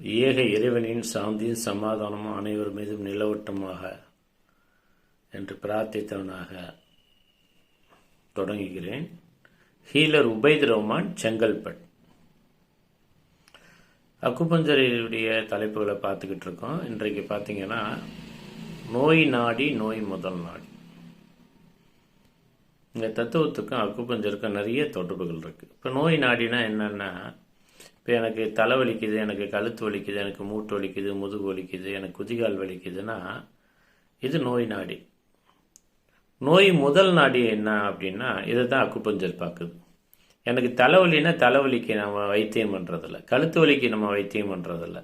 ஏக இறைவனின் சாந்தியும் சமாதானமும் அனைவர் மீதும் நிலவட்டமாக என்று பிரார்த்தித்தவனாக தொடங்குகிறேன். ஹீலர் உபைத் ரஹ்மான் செங்கல்பட் அக்குபஞ்சரையுடைய தலைப்புகளை பார்த்துக்கிட்டு இருக்கோம். இன்றைக்கு பார்த்தீங்கன்னா நோய் நாடி நோய் முதல் நாடி. இந்த தத்துவத்துக்கும் அக்குபஞ்சருக்கும் நிறைய தொடர்புகள் இருக்குது இப்போ நோய் நாடினா என்னென்னா இப்போ எனக்கு தலை வலிக்குது எனக்கு கழுத்து வலிக்குது எனக்கு மூட்டு வலிக்குது முதுகு வலிக்குது எனக்கு குதிகால் வலிக்குதுன்னா இது நோய் நாடி. நோய் முதல் நாடி என்ன அப்படின்னா இதை தான் அக்குப்பஞ்சர் பார்க்குது. எனக்கு தலைவலின்னா தலைவலிக்கு நம்ம வைத்தியம் பண்ணுறதில்ல கழுத்து வலிக்கு நம்ம வைத்தியம் பண்ணுறதில்ல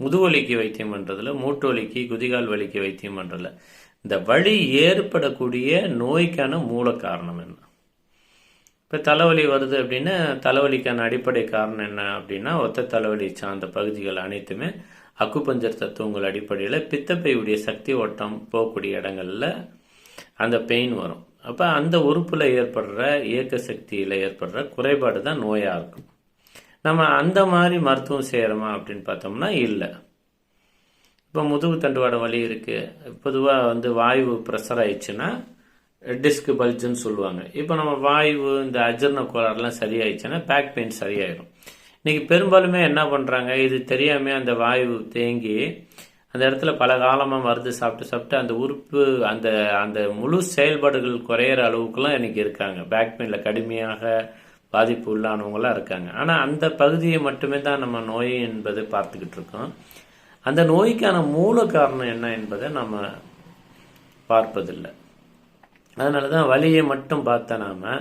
முதுவலிக்கு வைத்தியம் பண்ணுறதில்ல மூட்டு வலிக்கு குதிகால் வலிக்கு வைத்தியம் பண்ணுறதில்ல இந்த வலி ஏற்படக்கூடிய நோய்க்கான மூல காரணம் என்ன? இப்போ தலைவலி வருது அப்படின்னா தலைவலிக்கான அடிப்படை காரணம் என்ன அப்படின்னா ஒத்த தலைவலி சார்ந்த பகுதிகள் அனைத்துமே அக்குப்பஞ்சர் தத்துவங்கள் அடிப்படையில் பித்தப்பையுடைய சக்தி ஓட்டம் போகக்கூடிய இடங்களில் அந்த பெயின் வரும். அப்போ அந்த உறுப்பில் ஏற்படுற இயக்க சக்தியில் ஏற்படுற குறைபாடு தான் நோயாக இருக்கும். நம்ம அந்த மாதிரி மருத்துவம் செய்கிறோமா அப்படின்னு பார்த்தோம்னா இல்லை. இப்போ முதுகு தண்டுவாட வலி இருக்குது பொதுவாக வந்து வாயு ப்ரெஷர் ஆயிடுச்சுன்னா டிஸ்க் பல்ஜுன்னு சொல்லுவாங்க. இப்போ நம்ம வாய்வு இந்த அஜர்ண கோளாறுலாம் சரியாயிடுச்சுன்னா பேக் பெயின் சரியாயிடும் இன்றைக்கி பெரும்பாலுமே என்ன பண்ணுறாங்க இது தெரியாமல் அந்த வாயு தேங்கி அந்த இடத்துல பல காலமாக மருந்து சாப்பிட்டு சாப்பிட்டு அந்த உறுப்பு அந்த அந்த முழு செயல்பாடுகள் குறையிற அளவுக்குலாம் இன்றைக்கி இருக்காங்க. பேக் பெயினில் கடுமையாக பாதிப்பு உள்ளானவங்களாம் இருக்காங்க. ஆனால் அந்த பகுதியை மட்டுமே தான் நம்ம நோய் என்பதை பார்த்துக்கிட்டு இருக்கோம். அந்த நோய்க்கான மூல காரணம் என்ன என்பதை நம்ம பார்ப்பதில்லை. அதனால தான் வலியை மட்டும் பார்த்தா நாம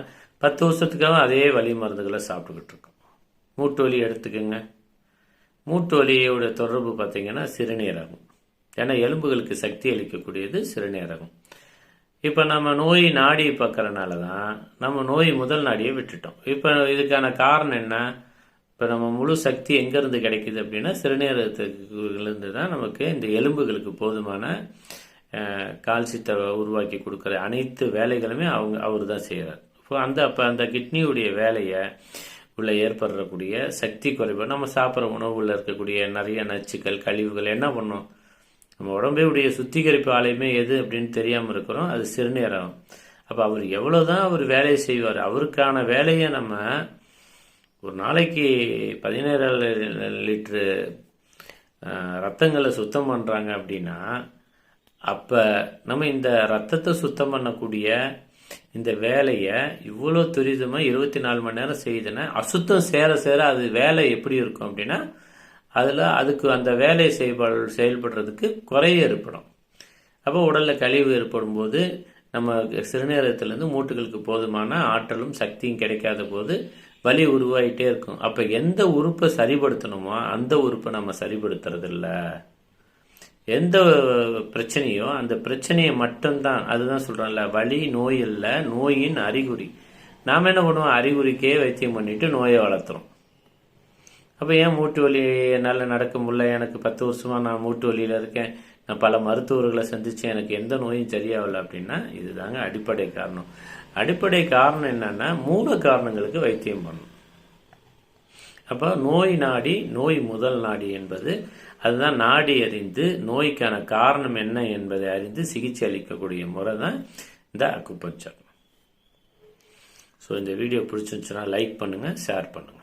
பத்து வருஷத்துக்காக அதே வலி மருந்துகளை சாப்பிட்டுக்கிட்டு இருக்கோம். மூட்டு வலி எடுத்துக்கோங்க. மூட்டு வலியோட தொடர்பு பார்த்திங்கன்னா சிறுநீரகம். ஏன்னா எலும்புகளுக்கு சக்தி அளிக்கக்கூடியது சிறுநீரகம். இப்போ நம்ம நோய் நாடி பார்க்குறனால தான் நம்ம நோய் முதல் நாடியை விட்டுட்டோம். இப்போ இதுக்கான காரணம் என்ன? இப்போ நம்ம முழு சக்தி எங்கேருந்து கிடைக்குது அப்படின்னா சிறுநீரகத்துலேருந்து தான் நமக்கு இந்த எலும்புகளுக்கு போதுமான கால்சியத்தை உருவாக்கி கொடுக்குற அனைத்து வேலைகளுமே அவங்க அவர் தான் செய்கிறார் இப்போ அந்த அப்போ அந்த கிட்னியுடைய வேலையை உள்ள ஏற்படுறக்கூடிய சக்தி குறைபாடு நம்ம சாப்பிட்ற உணவுகளில் இருக்கக்கூடிய நிறைய நச்சுக்கள் கழிவுகள் என்ன பண்ணும்? நம்ம உடம்பே உடைய சுத்திகரிப்பு ஆலயமே எது அப்படின்னு தெரியாமல் இருக்கிறோம் அது சிறுநீரகம். அப்போ அவர் எவ்வளோ தான் அவர் வேலையை செய்வார் அவருக்கான வேலையை நம்ம ஒரு நாளைக்கு பதினேழு லிட்ரு ரத்தங்களை சுத்தம் பண்ணுறாங்க அப்படின்னா அப்போ நம்ம இந்த ரத்தத்தை சுத்தம் பண்ணக்கூடிய இந்த வேலையை இவ்வளோ துரிதமாக இருபத்தி நாலு மணி நேரம் செய்யுதுன்னா அசுத்தம் சேர சேர அது வேலை எப்படி இருக்கும் அப்படின்னா அதில் அதுக்கு அந்த வேலையை செயல்பாடு செயல்படுறதுக்கு குறைய ஏற்படும். அப்போ உடலில் கழிவு ஏற்படும் போது நம்ம சிறுநீரகத்திலேருந்து மூட்டுகளுக்கு போதுமான ஆற்றலும் சக்தியும் கிடைக்காத போது வலி உருவாகிட்டே இருக்கும். அப்போ எந்த உறுப்பை சரிப்படுத்தணுமோ அந்த உறுப்பை நம்ம சரிப்படுத்துறதில்ல எந்த பிரச்சனையோ அந்த பிரச்சனையை மட்டும்தான் அதுதான் சொல்கிறோம்ல வலி நோய் இல்லை நோயின் அறிகுறி. நாம் என்ன பண்ணுவோம்? அறிகுறிக்கே வைத்தியம் பண்ணிட்டு நோயை வளர்த்துறோம். அப்போ ஏன் மூட்டு வலி என்னால் நடக்க முடியல எனக்கு பத்து வருஷமாக நான் மூட்டு வலியில் இருக்கேன் நான் பல மருத்துவர்களை சந்தித்தேன் எனக்கு எந்த நோயும் சரியாகல அப்படின்னா இதுதாங்க அடிப்படை காரணம். அடிப்படை காரணம் என்னென்னா மூல காரணங்களுக்கு வைத்தியம் பண்ணணும். அப்போ நோய் நாடி நோய் முதல் நாடி என்பது அதுதான் நாடி அறிந்து நோய்க்கான காரணம் என்ன என்பதை அறிந்து சிகிச்சை அளிக்கக்கூடிய முறை தான் இந்த அக்குப்பஞ்சர். ஸோ இந்த வீடியோ பிடிச்சிருந்துச்சுன்னா லைக் பண்ணுங்கள் ஷேர் பண்ணுங்கள்